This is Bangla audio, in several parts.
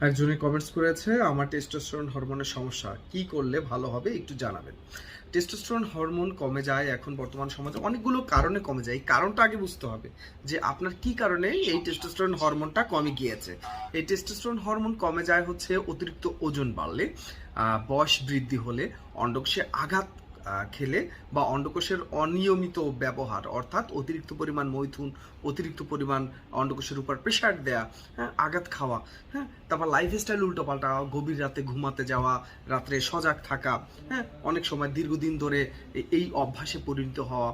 একজনে কমেন্টস করেছে, আমার টেস্টোস্টেরন হরমোনের সমস্যা, কি করলে ভালো হবে একটু জানাবেন। টেস্টোস্টেরন হরমোন কমে যায় এখন বর্তমান সমাজে, অনেকগুলো কারণে কমে যায়। এই কারণটা আগে বুঝতে হবে যে আপনার কি কারণে এই টেস্টোস্টেরন হরমোনটা কমে গিয়েছে। এই টেস্টোস্টেরন হরমোন কমে যায় হচ্ছে অতিরিক্ত ওজন বাড়লে বয়স বৃদ্ধি হলে অন্ডকোষে আঘাত খেলে বা অন্ডকোষের অনিয়মিত ব্যবহার, অর্থাৎ অতিরিক্ত পরিমাণ মৈথুন, অতিরিক্ত পরিমাণ অন্ডকোষের উপর প্রেশার দেয়া হ্যাঁ আঘাত খাওয়া হ্যাঁ তারপর লাইফস্টাইল উল্টোপাল্টা, গভীর রাতে ঘুমাতে যাওয়া, রাত্রে সজাগ থাকা হ্যাঁ অনেক সময় দীর্ঘদিন ধরে এই অভ্যাসে পরিণত হওয়া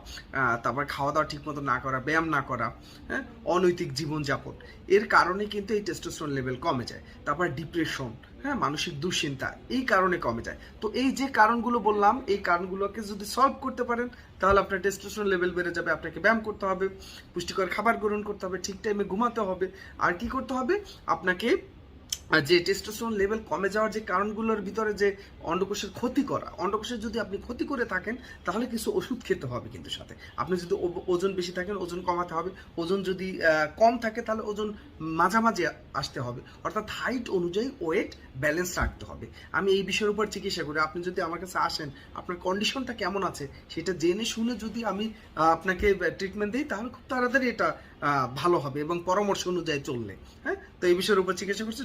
তারপর খাওয়া দাওয়া ঠিকমতো না করা, ব্যায়াম না করা হ্যাঁ অনৈতিক জীবনযাপন। এর কারণে কিন্তু এই টেস্টোস্টেরন লেভেল কমে যায়। তারপর ডিপ্রেশন হ্যাঁ মানসিক দুশ্চিন্তা, এই কারণে কমে যায়। তো এই যে কারণগুলো বললাম, এই কারণগুলোকে যদি সলভ করতে পারেন, তাহলে আপনার টেস্টোস্টেরন লেভেল বেড়ে যাবে, আপনাকে ব্যায়াম করতে হবে, পুষ্টিকর খাবার গ্রহণ করতে হবে, ঠিক টাইমে ঘুমাতে হবে। আর কি করতে হবে? আপনাকে যে টেস্টোস্টেরন লেভেল কমে যাওয়ার যে কারণগুলোর ভিতরে যে অন্ডকোষের ক্ষতি করা, অন্ডকোষের যদি আপনি ক্ষতি করে থাকেন, তাহলে কিছু ওষুধ খেতে হবে কিন্তু সাথে। আপনি যদি ওজন বেশি থাকেন, ওজন কমাতে হবে। ওজন যদি কম থাকে, তাহলে ওজন মাঝামাঝি আসতে হবে। অর্থাৎ হাইট অনুযায়ী ওয়েট ব্যালেন্স রাখতে হবে। আমি এই বিষয়ের উপর চিকিৎসা করি। আপনি যদি আমার কাছে আসেন, আপনার কন্ডিশনটা কেমন আছে, সেটা জেনে শুনে যদি আমি আপনাকে ট্রিটমেন্ট দিই, তাহলে খুব তাড়াতাড়ি এটা ভালো হবে এবং পরামর্শ অনুযায়ী চললে। হ্যাঁ? তো এই বিষয়ের উপর চিকিৎসা করছি।